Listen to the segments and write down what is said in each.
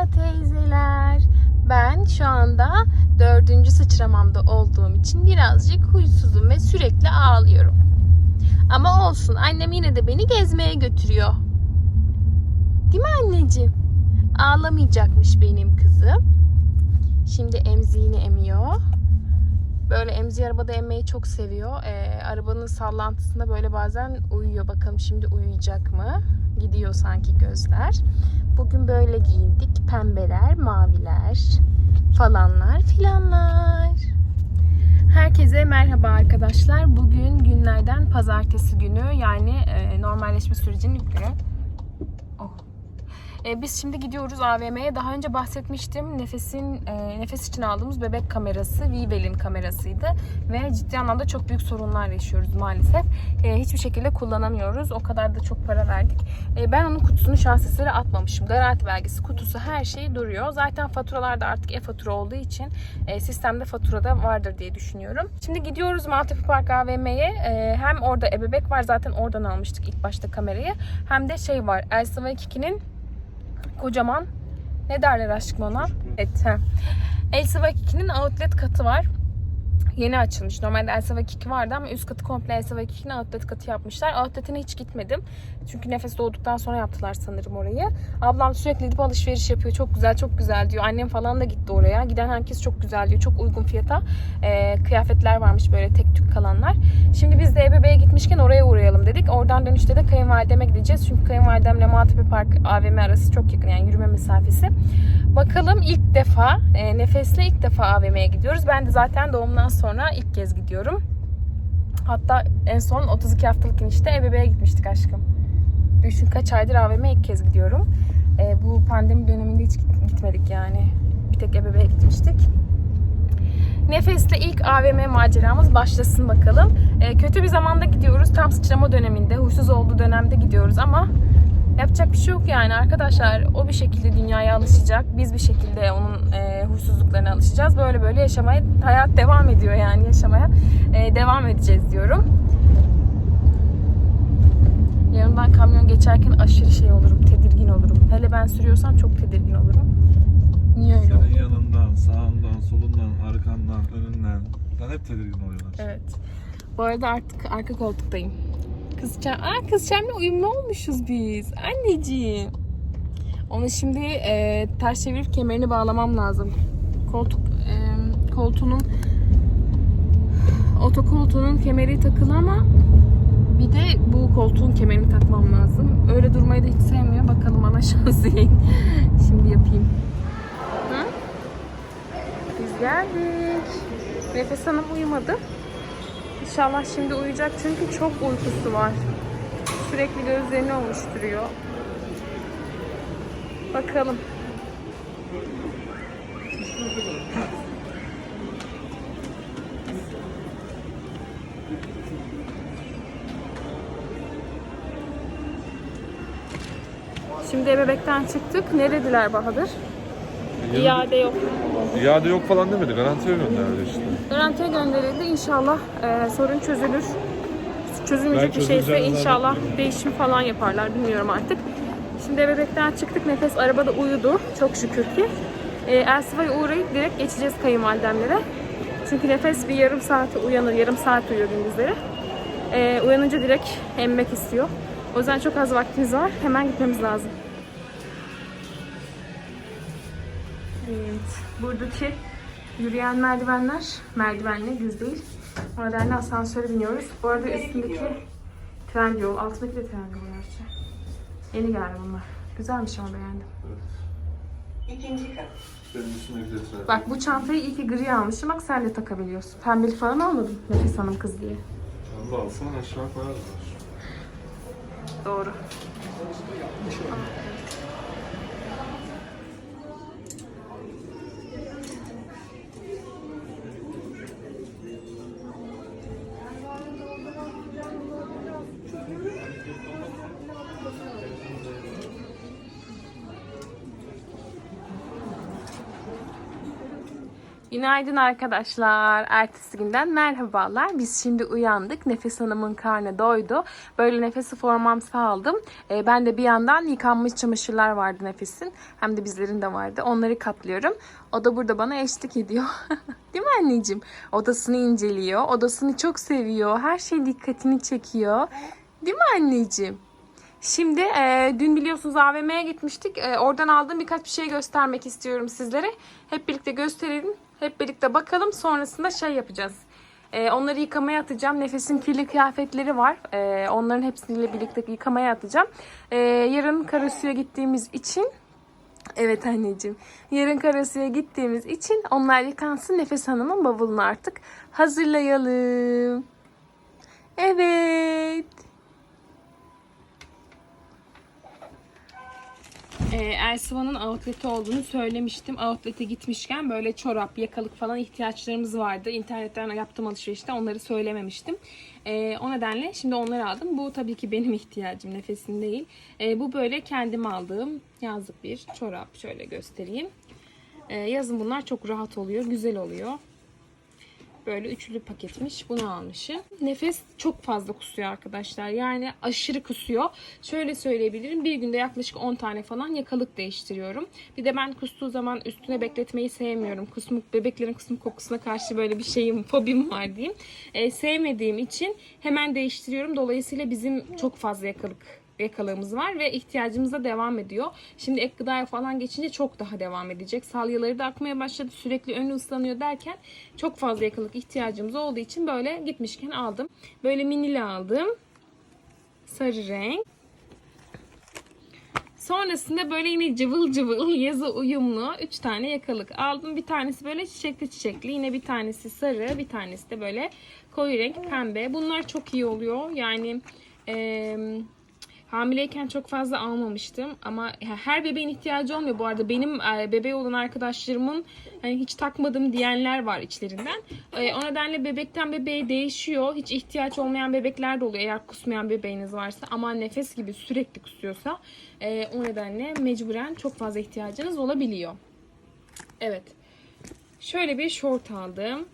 Merhaba teyzeler. Ben şu anda dördüncü sıçramamda olduğum için birazcık huysuzum ve sürekli ağlıyorum. Ama olsun annem yine de beni gezmeye götürüyor. Değil mi anneciğim? Ağlamayacakmış benim kızım. Şimdi emziğini emiyor. Böyle emziği arabada emmeyi çok seviyor. Ee, arabanın sallantısında böyle bazen uyuyor. Bakalım şimdi uyuyacak mı? Gidiyor sanki gözler. Bugün böyle giyindik. Pembeler, maviler falanlar filanlar. Herkese merhaba arkadaşlar. Bugün günlerden pazartesi günü yani e, normalleşme sürecinin ilk günü. E, biz şimdi gidiyoruz AVM'ye. Daha önce bahsetmiştim. Nefes'in e, Nefes için aldığımız bebek kamerası Vivel'in kamerasıydı ve ciddi anlamda çok büyük sorunlar yaşıyoruz maalesef. E, hiçbir şekilde kullanamıyoruz. O kadar da çok para verdik. E, ben onun kutusunu şahseslere atmamışım. Garanti belgesi, kutusu her şey duruyor. Zaten faturalarda artık e-fatura olduğu için e, sistemde faturada vardır diye düşünüyorum. Şimdi gidiyoruz Maltepe Park AVM'ye. E, hem orada ebebek var zaten oradan almıştık ilk başta kamerayı. Hem de şey var Elsa ve Kiki'nin kocaman ne derler aşkım ona? Evet. he. Ve Kiki'nin outlet katı var. Yeni açılmış. Normalde Elsa ve Kiki vardı ama üst katı komple Elsa ve Kiki'nin outlet katı yapmışlar. Outlet'ine hiç gitmedim. Çünkü nefes doğduktan sonra yaptılar sanırım orayı. Ablam sürekli gidip alışveriş yapıyor. Çok güzel, çok güzel diyor. Annem falan da gitti oraya. Giden herkes çok güzel diyor. Çok uygun fiyata e, kıyafetler varmış böyle tek tük kalanlar. Şimdi biz de EBB'ye gitmişken oraya uğrayalım dedik. Oradan dönüşte de kayınvalideme gideceğiz. Çünkü kayınvalidemle Maltepe Park AVM arası çok yakın yani yürüme mesafesi. Bakalım ilk defa e, Nefes'le ilk defa AVM'ye gidiyoruz. Ben de zaten doğumdan sonra ilk kez gidiyorum. Hatta en son 32 haftalık inişte EBB'ye gitmiştik aşkım. Düşün kaç aydır AVM'ye ilk kez gidiyorum. E, bu pandemi döneminde hiç git- gitmedik yani. Bir tek EBB'ye gitmiştik. Nefes'te ilk AVM maceramız başlasın bakalım. E, kötü bir zamanda gidiyoruz. Tam sıçrama döneminde, huysuz olduğu dönemde gidiyoruz ama yapacak bir şey yok yani arkadaşlar. O bir şekilde dünyaya alışacak. Biz bir şekilde onun e, huysuzluklarına alışacağız. Böyle böyle yaşamaya, hayat devam ediyor yani yaşamaya. E, devam edeceğiz diyorum. Yanımdan kamyon geçerken aşırı şey olurum, tedirgin olurum. Hele ben sürüyorsam çok tedirgin olurum. Niye öyle? Senin yanından, sağından, solundan, arkandan, önünden. Ben hep tedirgin oluyorlar. Evet. Bu arada artık arka koltuktayım. Kızcağım, aa kızcağımla uyumlu olmuşuz biz. Anneciğim. Onu şimdi e, ters çevirip kemerini bağlamam lazım. Koltuk e, koltuğunun otokoltuğunun kemeri takılı ama bir de bu koltuğun kemerini takmam lazım. Öyle durmayı da hiç sevmiyor. Bakalım ana şans değil. Şimdi yapayım. Hı? Biz geldik. Nefes Hanım uyumadı. İnşallah şimdi uyuyacak çünkü çok uykusu var. Sürekli gözlerini ovuşturuyor. Bakalım. Şimdi bebekten çıktık. Ne dediler Bahadır? İade yok. İade yok falan demedi. Garantiye gönderdi işte. Garantiye gönderildi. İnşallah e, sorun çözülür. Çözülmeyecek Ben bir şeyse çözüleceğini inşallah zannetmiyorum. değişim falan yaparlar. Bilmiyorum artık. Şimdi bebekten çıktık. Nefes arabada uyudu. Çok şükür ki. E, Elsiva'ya uğrayıp direkt geçeceğiz kayınvalidemlere. Çünkü nefes bir yarım saate uyanır. Yarım saat uyuyor gündüzleri. E, uyanınca direkt emmek istiyor. O yüzden çok az vaktimiz var. Hemen gitmemiz lazım. Evet. Buradaki yürüyen merdivenler, merdivenli düz değil. O nedenle asansöre biniyoruz. Bu arada üstündeki tren yol, altındaki de tren yol gerçi. Yeni geldi bunlar. Güzelmiş ama beğendim. Benim üstüme gidelim. Bak bu çantayı iyi ki gri almışım. Bak sen de takabiliyorsun. Pembeli falan almadım. Nefes Hanım kız diye. Allah alsana aşağı koyarlar. Doğru. Günaydın arkadaşlar. Ertesi günden merhabalar. Biz şimdi uyandık. Nefes Hanım'ın karnı doydu. Böyle nefesi formamsı aldım. Ee, ben de bir yandan yıkanmış çamaşırlar vardı Nefes'in. Hem de bizlerin de vardı. Onları katlıyorum. O da burada bana eşlik ediyor. Değil mi anneciğim? Odasını inceliyor. Odasını çok seviyor. Her şey dikkatini çekiyor. Değil mi anneciğim? Şimdi e, dün biliyorsunuz AVM'ye gitmiştik. E, oradan aldığım birkaç bir şey göstermek istiyorum sizlere. Hep birlikte gösterelim. Hep birlikte bakalım. Sonrasında şey yapacağız. E, onları yıkamaya atacağım. Nefesin kirli kıyafetleri var. E, onların hepsiyle birlikte yıkamaya atacağım. E, yarın Karasu'ya gittiğimiz için Evet anneciğim. Yarın Karasu'ya gittiğimiz için onlar yıkansın. Nefes Hanım'ın bavulunu artık hazırlayalım. Evet. Ee, Ersiva'nın outleti olduğunu söylemiştim. Outlet'e gitmişken böyle çorap, yakalık falan ihtiyaçlarımız vardı. İnternetten yaptığım alışverişte onları söylememiştim. Ee, o nedenle şimdi onları aldım. Bu tabii ki benim ihtiyacım, nefesin değil. Ee, bu böyle kendim aldığım yazlık bir çorap. Şöyle göstereyim. Ee, yazın bunlar çok rahat oluyor, güzel oluyor. Böyle üçlü paketmiş. Bunu almışım. Nefes çok fazla kusuyor arkadaşlar. Yani aşırı kusuyor. Şöyle söyleyebilirim. Bir günde yaklaşık 10 tane falan yakalık değiştiriyorum. Bir de ben kustuğu zaman üstüne bekletmeyi sevmiyorum. Kusmuk, bebeklerin kusmuk kokusuna karşı böyle bir şeyim, fobim var diyeyim. Ee, sevmediğim için hemen değiştiriyorum. Dolayısıyla bizim çok fazla yakalık yakalığımız var ve ihtiyacımız da devam ediyor. Şimdi ek gıdaya falan geçince çok daha devam edecek. Salyaları da akmaya başladı. Sürekli önü ıslanıyor derken çok fazla yakalık ihtiyacımız olduğu için böyle gitmişken aldım. Böyle minili aldım. Sarı renk. Sonrasında böyle yine cıvıl cıvıl yazı uyumlu 3 tane yakalık aldım. Bir tanesi böyle çiçekli çiçekli. Yine bir tanesi sarı. Bir tanesi de böyle koyu renk pembe. Bunlar çok iyi oluyor. Yani eee Hamileyken çok fazla almamıştım ama her bebeğin ihtiyacı olmuyor bu arada. Benim e, bebeği olan arkadaşlarımın hani hiç takmadım diyenler var içlerinden. E, o nedenle bebekten bebeğe değişiyor. Hiç ihtiyaç olmayan bebekler de oluyor eğer kusmayan bebeğiniz varsa. Ama nefes gibi sürekli kusuyorsa e, o nedenle mecburen çok fazla ihtiyacınız olabiliyor. Evet. Şöyle bir şort aldım.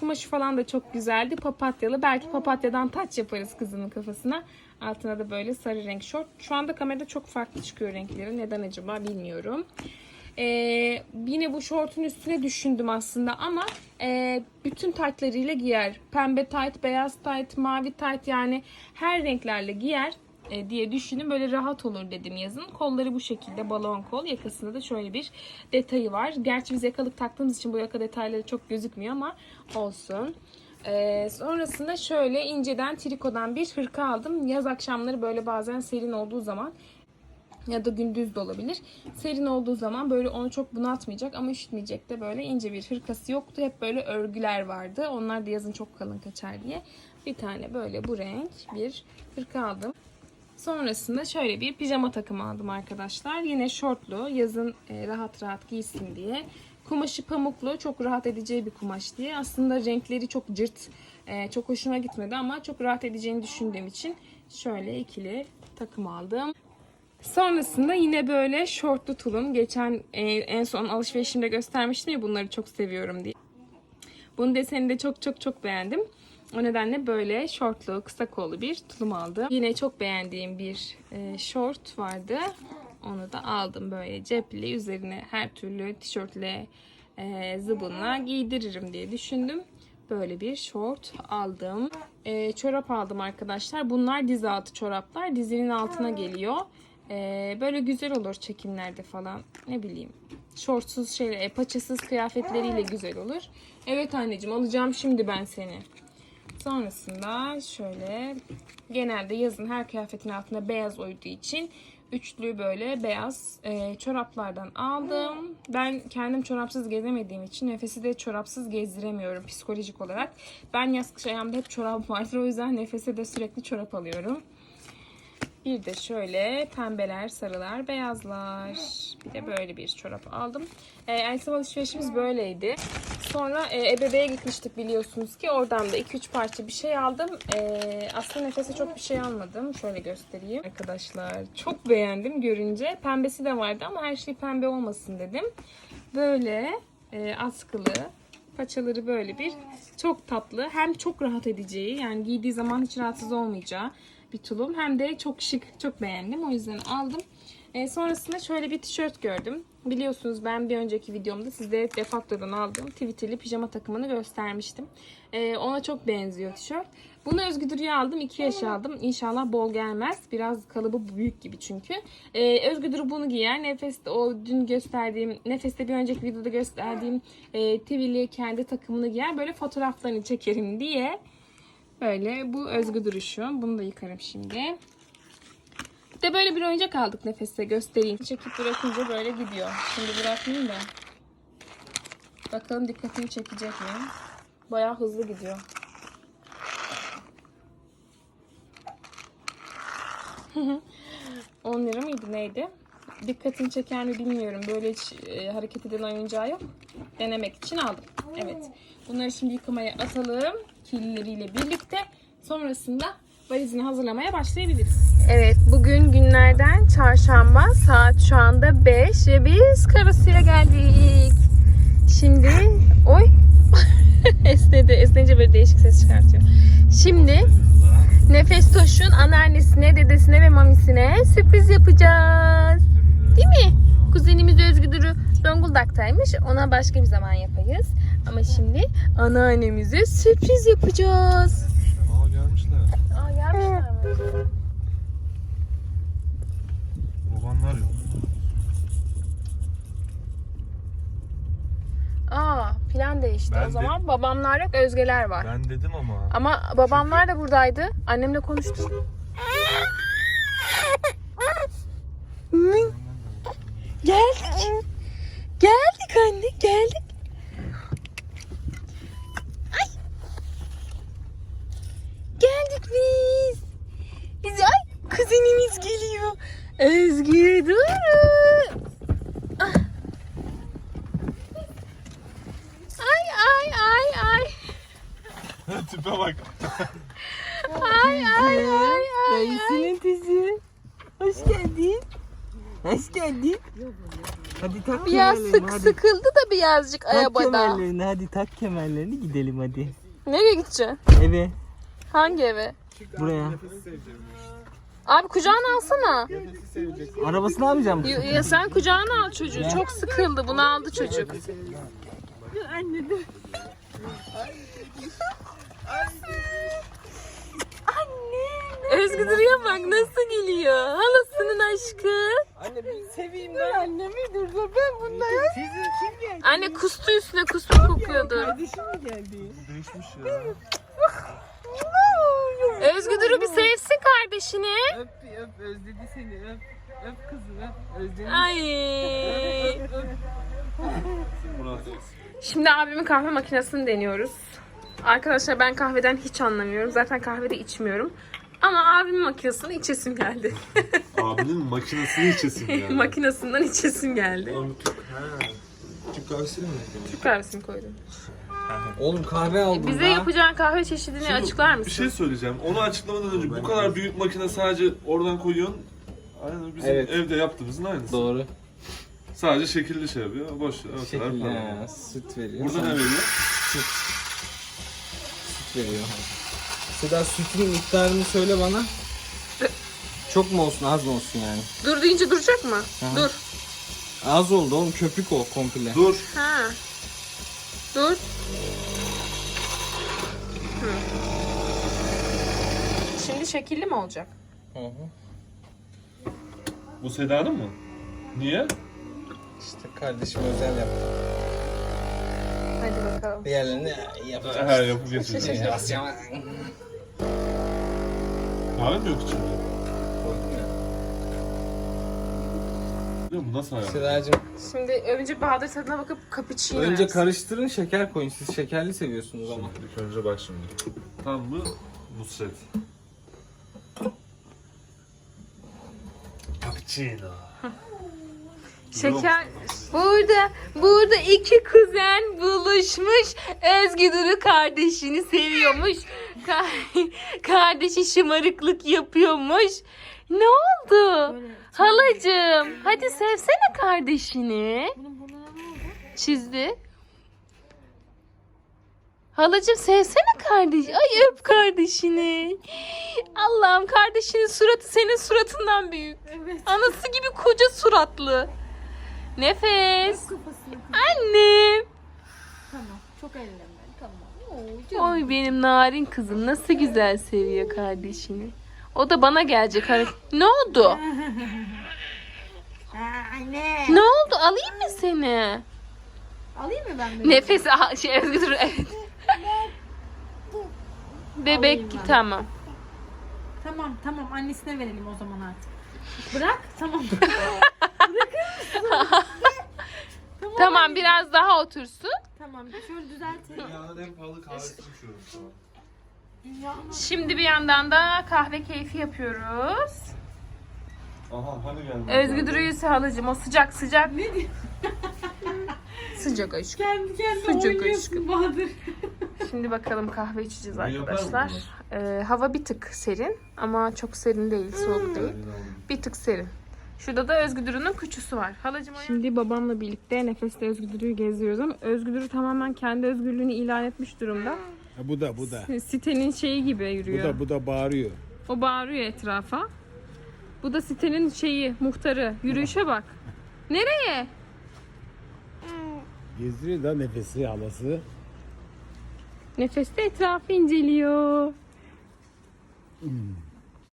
Kumaşı falan da çok güzeldi. Papatyalı. Belki papatyadan taç yaparız kızımın kafasına. Altına da böyle sarı renk şort. Şu anda kamerada çok farklı çıkıyor renkleri. Neden acaba bilmiyorum. Ee, yine bu şortun üstüne düşündüm aslında ama e, bütün taytlarıyla giyer. Pembe tayt, beyaz tayt, mavi tayt yani her renklerle giyer e, diye düşündüm. Böyle rahat olur dedim yazın. Kolları bu şekilde balon kol. Yakasında da şöyle bir detayı var. Gerçi biz yakalık taktığımız için bu yaka detayları çok gözükmüyor ama olsun. Ee, sonrasında şöyle inceden trikodan bir hırka aldım. Yaz akşamları böyle bazen serin olduğu zaman ya da gündüz de olabilir. Serin olduğu zaman böyle onu çok bunaltmayacak ama üşütmeyecek de böyle ince bir hırkası yoktu. Hep böyle örgüler vardı. Onlar da yazın çok kalın kaçar diye. Bir tane böyle bu renk bir hırka aldım. Sonrasında şöyle bir pijama takımı aldım arkadaşlar. Yine şortlu, yazın e, rahat rahat giysin diye. Kumaşı pamuklu, çok rahat edeceği bir kumaş diye. Aslında renkleri çok cırt, e, çok hoşuma gitmedi ama çok rahat edeceğini düşündüğüm için şöyle ikili takım aldım. Sonrasında yine böyle şortlu tulum. Geçen e, en son alışverişimde göstermiştim ya bunları çok seviyorum diye. Bunun desenini de çok çok çok beğendim. O nedenle böyle şortlu, kısa kollu bir tulum aldım. Yine çok beğendiğim bir e, şort vardı. Onu da aldım böyle cepli. Üzerine her türlü tişörtle, e, zıbınla giydiririm diye düşündüm. Böyle bir şort aldım. E, çorap aldım arkadaşlar. Bunlar diz altı çoraplar. Dizinin altına geliyor. E, böyle güzel olur çekimlerde falan. Ne bileyim. Şortsuz şeyler, e, paçasız kıyafetleriyle güzel olur. Evet anneciğim alacağım şimdi ben seni. Sonrasında şöyle genelde yazın her kıyafetin altında beyaz uyduğu için üçlü böyle beyaz e, çoraplardan aldım. Ben kendim çorapsız gezemediğim için nefesi de çorapsız gezdiremiyorum psikolojik olarak. Ben yaz kış ayağımda hep çorap vardır o yüzden nefese de sürekli çorap alıyorum. Bir de şöyle pembeler, sarılar, beyazlar. Bir de böyle bir çorap aldım. E, son alışverişimiz böyleydi. Sonra e, Ebeve'ye gitmiştik biliyorsunuz ki. Oradan da 2-3 parça bir şey aldım. E, aslında nefese çok bir şey almadım. Şöyle göstereyim arkadaşlar. Çok beğendim görünce. Pembesi de vardı ama her şey pembe olmasın dedim. Böyle e, askılı Paçaları böyle bir. Çok tatlı. Hem çok rahat edeceği yani giydiği zaman hiç rahatsız olmayacağı bir tulum. Hem de çok şık. Çok beğendim. O yüzden aldım. E, sonrasında şöyle bir tişört gördüm. Biliyorsunuz ben bir önceki videomda size Defacto'dan aldığım tweetili pijama takımını göstermiştim. E, ona çok benziyor tişört. Bunu Özgü Duru'ya aldım. 2 yaş aldım. İnşallah bol gelmez. Biraz kalıbı büyük gibi çünkü. Ee, Özgü bunu giyer. Nefeste o dün gösterdiğim, Nefeste bir önceki videoda gösterdiğim e, Tivili kendi takımını giyer. Böyle fotoğraflarını çekerim diye. Böyle bu Özgü Duruşu. Bunu da yıkarım şimdi. De böyle bir oyuncak aldık Nefes'e göstereyim. Çekip bırakınca böyle gidiyor. Şimdi bırakmayayım da. Bakalım dikkatini çekecek mi? Bayağı hızlı gidiyor. 10 lira mıydı neydi? Dikkatini çeker mi bilmiyorum. Böyle hiç e, hareket eden oyuncağı yok. Denemek için aldım. Evet. Bunları şimdi yıkamaya atalım. Kirlileriyle birlikte. Sonrasında valizini hazırlamaya başlayabiliriz. Evet bugün günlerden çarşamba. Saat şu anda 5 ve biz karasıya geldik. Şimdi oy esnedi. Esneyince böyle değişik ses çıkartıyor. Şimdi Nefes Toş'un anneannesine, dedesine ve mamisine sürpriz yapacağız. Değil mi? Kuzenimiz Özgü Duru Zonguldak'taymış. Ona başka bir zaman yapayız. Ama şimdi anneannemize sürpriz yapacağız. Aa gelmişler. Aa gelmişler mi? Babanlar yok. Aa plan değişti. Ben o de- zaman babamlar yok, Özgeler var. Ben dedim ama. Ama babamlar da buradaydı. Annemle konuştum. Geldik. Geldik anne, geldik. Ay. Geldik biz. Biz ay kuzenimiz geliyor. Özgür Duru. Ah. Ay ay ay ay. Tipe bak. Ay ay ay ay. Dayısının kızı. Hoş geldin. Hoş geldin. Hadi tak Biraz kemerlerini sık hadi. sıkıldı da birazcık Tak arabada. kemerlerini hadi tak kemerlerini gidelim hadi. Nereye gideceksin? Eve Hangi eve? buraya. Abi kucağına alsana. Arabasını almayacağım. Ya, ya sen kucağına al çocuğu. Çok sıkıldı. Bunu aldı çocuk. Anne dur. Özgü duruyor bak nasıl geliyor. Halasının aşkı. Anne bir seveyim ben. Annemi dur dur ben bunları. Sizin kim geldi? Anne kustu üstüne kustu kokuyordu. Kardeşim mi geldi? Değişmiş ya. Özgü Duru bir sevsin kardeşini. Öp bir öp özledi seni öp. Öp kızım öp özledi. Ay. Murat. Şimdi abimin kahve makinesini deniyoruz. Arkadaşlar ben kahveden hiç anlamıyorum. Zaten kahve de içmiyorum. Ama abimin makinesini içesim geldi. Abinin makinesini içesin yani. Makinesinden içesim geldi. Türk kahvesi mi? Türk kahvesini koydum. Oğlum kahve aldım Bize yapacağın kahve çeşidini açıklar mısın? Bir şey söyleyeceğim. Onu açıklamadan önce bu kadar büyük makine sadece oradan koyuyorsun. Aynen bizim Evet. evde yaptığımızın aynısı. Doğru. Sadece şekilli şey yapıyor. Boş. O kadar para. ha, süt veriyor. Burada ne veriyor? Süt veriyor. Seda sütün miktarını söyle bana. Çok mu olsun az mı olsun yani? Dur deyince duracak mı? Aha. Dur. Az oldu oğlum köpük o komple. Dur. Ha. Dur. Hı. Şimdi şekilli mi olacak? Hı hı. Bu Seda'nın mı? Niye? İşte kardeşim özel yaptı. Hadi bakalım. Diğerlerini yapacağız. Yapıp getirdim. Asya Kahve mi yok içinde? Biliyor musun nasıl hayal? Sedacığım Şimdi önce Bahadır tadına bakıp cappuccino önce yapsın. karıştırın şeker koyun. Siz şekerli seviyorsunuz ama. İlk önce bak şimdi. Tam mı? Nusret. Cappuccino. Şeker. Burada, burada iki kuzen buluşmuş. Özgü Duru kardeşini seviyormuş. Ka- kardeşi şımarıklık yapıyormuş. Ne oldu? Halacığım, hadi sevsene kardeşini. Çizdi. Halacığım sevsene kardeş. Ay öp kardeşini. Allah'ım kardeşinin suratı senin suratından büyük. Evet. Anası gibi koca suratlı. Nefes. Kafasını Annem. Tamam. Çok elleme. Oy benim narin kızım nasıl güzel seviyor kardeşini. O da bana gelecek. Ne oldu? Anne. Ne oldu? Alayım mı seni? Alayım mı ben? Nefes aha, şey Özgür dur, evet. Bebek ben. tamam. Tamam tamam annesine verelim o zaman artık. Bırak tamam. Tamam biraz daha otursun. tamam şöyle düzeltelim. Dünyanın en pahalı kahvesini içiyorum şu an. Dünyanın Şimdi bir yandan da kahve keyfi yapıyoruz. Aha hani geldi. Özgür duruyor halacığım o sıcak sıcak. Ne diyor? Sıcak aşkım. Kendi kendine Sıcak oynuyorsun Bahadır. Şimdi bakalım kahve içeceğiz Bu yapar mı arkadaşlar. Ee, hava bir tık serin ama çok serin değil, soğuk değil. Bir tık serin. Şurada da Özgüdürü'nün küçüsü var. Halacığım Şimdi babamla birlikte Nefes'te Özgüdürü'yü geziyoruz ama Özgüdürü tamamen kendi özgürlüğünü ilan etmiş durumda. Ha, bu da bu da. Sitenin şeyi gibi Bu yürüyor. da bu da bağırıyor. O bağırıyor etrafa. Bu da sitenin şeyi, muhtarı. Yürüyüşe bak. Nereye? Gezdiriyor da nefesi halası. Nefeste etrafı inceliyor.